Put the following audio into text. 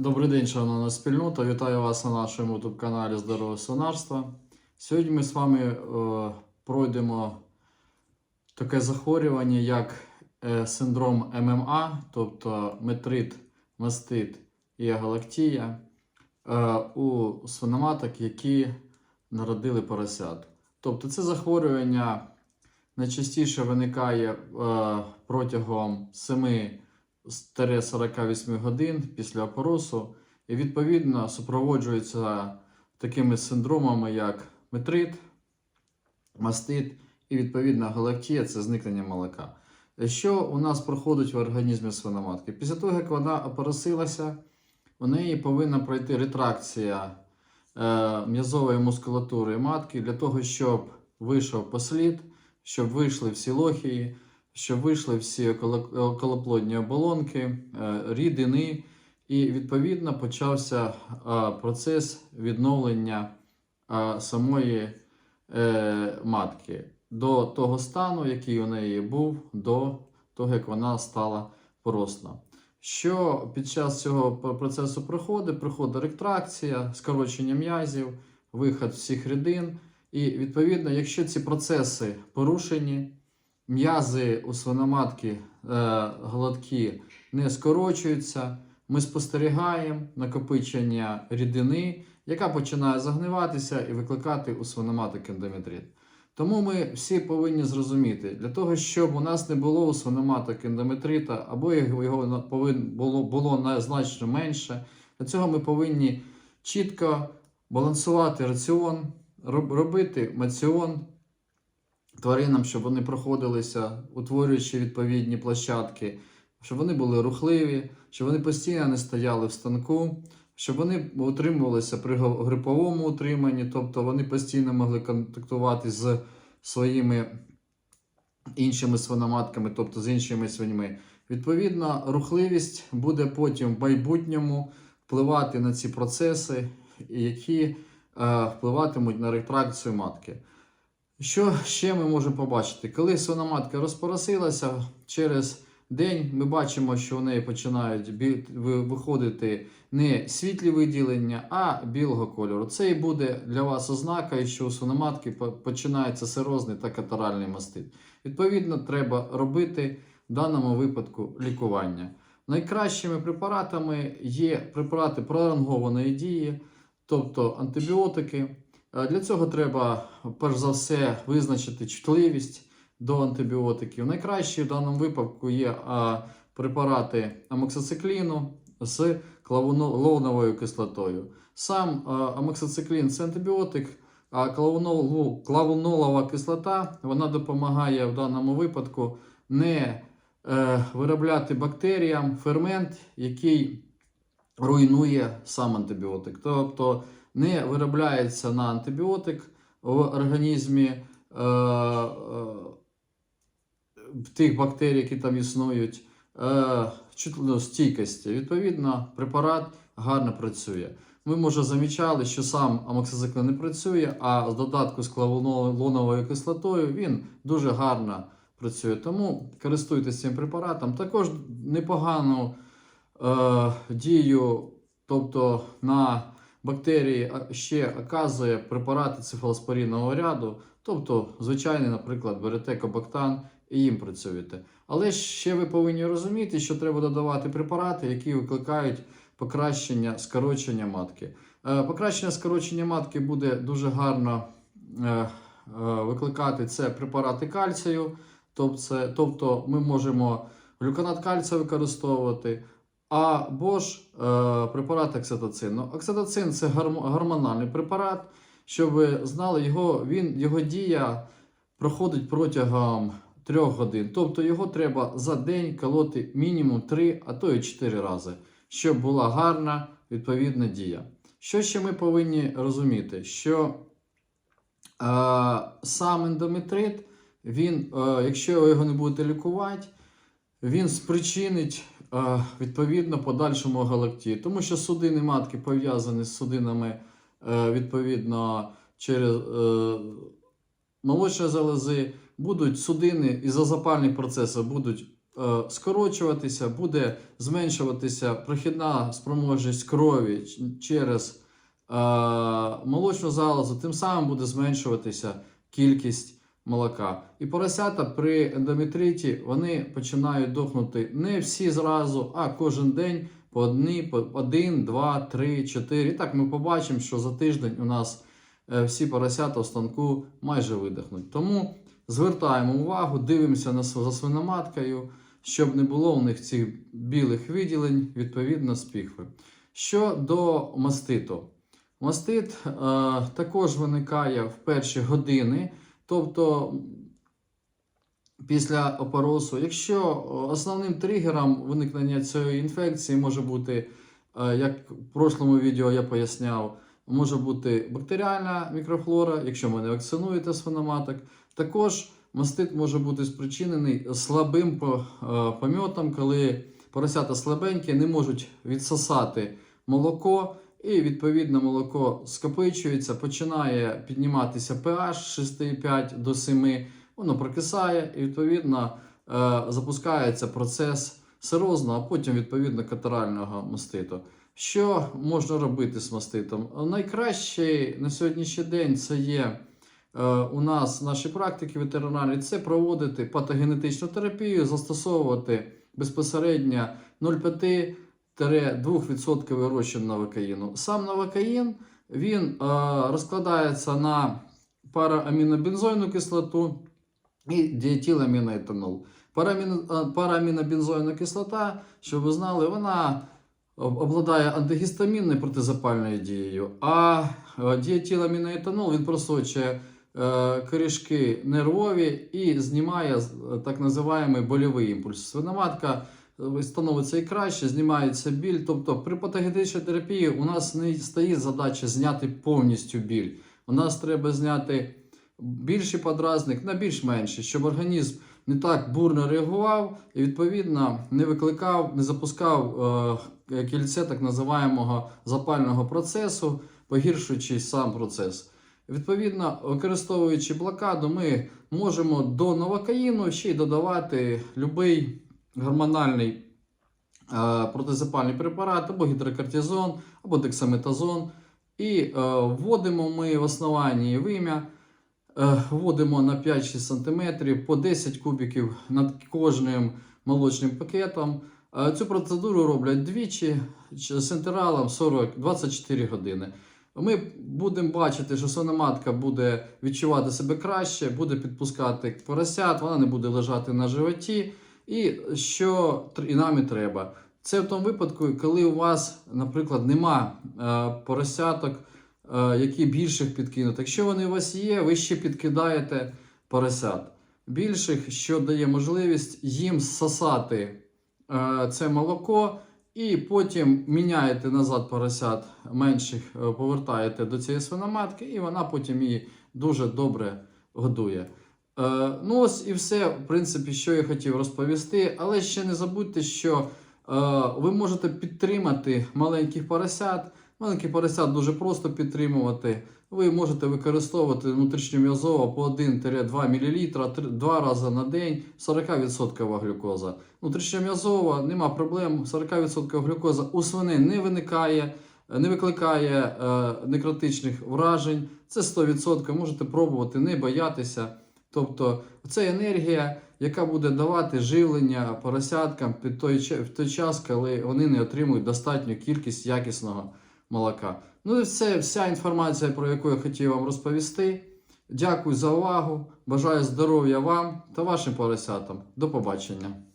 Добрий день, шановна спільнота. Вітаю вас на нашому youtube каналі Здорове Сонарство. Сьогодні ми з вами е, пройдемо таке захворювання, як е, синдром ММА, тобто метрит, мастит і агалактія е, у свиноматок, які народили поросят. Тобто це захворювання найчастіше виникає е, протягом 7 48 годин після опоросу і відповідно супроводжується такими синдромами, як метрит, мастит і відповідно галактія це зникнення молока. Що у нас проходить в організмі свиноматки? Після того, як вона опоросилася, у неї повинна пройти ретракція е, м'язової мускулатури матки для того, щоб вийшов послід, щоб вийшли всі лохії, щоб вийшли всі около- околоплодні оболонки, е, рідини, і відповідно почався е, процес відновлення е, самої е, матки до того стану, який у неї був до того, як вона стала поросла. Що під час цього процесу проходить? Проходить ретракція, скорочення м'язів, виход всіх рідин. І відповідно, якщо ці процеси порушені, м'язи у свиноматки е, гладкі не скорочуються, ми спостерігаємо накопичення рідини, яка починає загниватися і викликати у свиноматок ендометрит. Тому ми всі повинні зрозуміти, для того, щоб у нас не було у свиноматок ендометрита, або його було, було значно менше, для цього ми повинні чітко балансувати раціон, робити маціон тваринам, щоб вони проходилися, утворюючи відповідні площадки, щоб вони були рухливі, щоб вони постійно не стояли в станку, щоб вони утримувалися при гриповому утриманні, тобто вони постійно могли контактувати з своїми іншими свиноматками, тобто з іншими свиньми. Відповідно, рухливість буде потім в майбутньому впливати на ці процеси, які е, впливатимуть на ретракцію матки. Що ще ми можемо побачити? Коли свиноматка розпоросилася, через день ми бачимо, що у неї починають виходити не світлі виділення, а білого кольору. Це і буде для вас ознакою, що у свиноматки по- починається сирозний та катаральний мастит. Відповідно, треба робити в даному випадку лікування. Найкращими препаратами є препарати пролонгованої дії, тобто антибіотики. Е, Для цього треба, перш за все, визначити чутливість до антибіотиків. Найкращі в даному випадку є препарати амоксицикліну з клавоноловою кислотою. Сам а, амоксициклін це антибіотик, а клавонолова кислота вона допомагає в даному випадку не е, виробляти бактеріям фермент, який руйнує сам антибіотик. Тобто не виробляється на антибіотик в організмі е, е, тих бактерій, які там існують, е, чуть- ну, стійкості. Відповідно, препарат гарно працює. Ми, може, замічали, що сам амоксициклин не працює, а з додатку з клаволоновою кислотою він дуже гарно працює. Тому користуйтесь цим препаратом. Також непогану е, дію, тобто на бактерії ще оказує препарати цефалоспорінного ряду, тобто звичайний, наприклад, берете кобактан і їм працюєте. Але ще ви повинні розуміти, що треба додавати препарати, які викликають покращення скорочення матки. Е, Покращення скорочення матки буде дуже гарно е, е, викликати це препарати кальцію, тобто ми можемо глюконат кальцію використовувати. Або ж е, препарат окситоцину. Окситоцин це гормональний препарат. Щоб ви знали, його, він, його дія проходить протягом 3 годин. Тобто його треба за день колоти мінімум 3, а то і 4 рази, щоб була гарна відповідна дія. Що ще ми повинні розуміти? Що е, сам ендометрит, він, е, якщо ви його не будете лікувати, він спричинить відповідно подальшому галактії. Тому що судини матки пов'язані з судинами е, відповідно через е, молочні залози, будуть судини із-за запальних процесів будуть е, скорочуватися, буде зменшуватися прохідна спроможність крові через е, молочну залозу, тим самим буде зменшуватися кількість молока. І поросята при ендометриті вони починають дохнути не всі зразу, а кожен день по одні, по один, два, три, чотири. І так ми побачимо, що за тиждень у нас е, всі поросята в станку майже видихнуть. Тому звертаємо увагу, дивимося за свиноматкою, щоб не було у них цих білих виділень, відповідно з піхви. Що до маститу. Мастит е, також виникає в перші години, тобто після опоросу. Якщо е, основним тригером виникнення цієї інфекції може бути, е, як в прошлому відео я поясняв, може бути бактеріальна мікрофлора, якщо ви не вакцинуєте свиноматок. Також мастит може бути спричинений слабим е, коли поросята слабенькі не можуть відсосати молоко, і відповідно молоко скопичується, починає підніматися pH з 6,5 до 7, воно прокисає, і відповідно е, запускається процес сирозного, а потім відповідно катарального маститу. Що можна робити з маститом? Найкраще на сьогоднішній день це є е, у нас в нашій практиці ветеринарній, це проводити патогенетичну терапію, застосовувати безпосередньо 0,5-2% розчин новокаїну. Сам новокаїн він е, розкладається на параамінобензойну кислоту і діетиламіноетанол. Параміно- е, кислота, щоб ви знали, вона обладає антигістамінною протизапальною дією, а е, діетиламіноетанол він просочує е, корішки нервові і знімає так називаємий больовий імпульс. Свиноматка становиться і краще, знімається біль. Тобто при патогенетичній терапії у нас не стоїть задача зняти повністю біль. У нас треба зняти більший подразник на більш менший, щоб організм не так бурно реагував і відповідно не викликав, не запускав е, кільце так називаємого запального процесу, погіршуючи сам процес. Відповідно, використовуючи блокаду, ми можемо до новокаїну ще й додавати будь-який гормональний е, протизапальний препарат, або гідрокортизон, або дексаметазон. І е, вводимо ми в основанні вим'я, е, вводимо на 5-6 см по 10 кубиків над кожним молочним пакетом. Цю процедуру роблять двічі з інтервалом 40-24 години. Ми будемо бачити, що свиноматка буде відчувати себе краще, буде підпускати поросят, вона не буде лежати на животі. І що і нам і треба. Це в тому випадку, коли у вас, наприклад, нема е, поросяток, е, які більших підкинуть. Якщо вони у вас є, ви ще підкидаєте поросят. Більших, що дає можливість їм сосати е, це молоко, і потім міняєте назад поросят менших, повертаєте до цієї свиноматки, і вона потім її дуже добре годує. Е, ну ось і все, в принципі, що я хотів розповісти. Але ще не забудьте, що е, ви можете підтримати маленьких поросят. Маленьких поросят дуже просто підтримувати. Ви можете використовувати внутрішньом'язово по 1-2 мл три- два рази на день 40% глюкоза. Внутрішньом'язово нема проблем. 40% глюкоза у свиней не виникає, не викликає е, некротичних вражень. Це 100%. Можете пробувати, не боятися. Тобто це енергія, яка буде давати живлення поросяткам під той, в той час, коли вони не отримують достатню кількість якісного молока. Ну і це вся інформація, про яку я хотів вам розповісти. Дякую за увагу. Бажаю здоров'я вам та вашим поросятам. До побачення.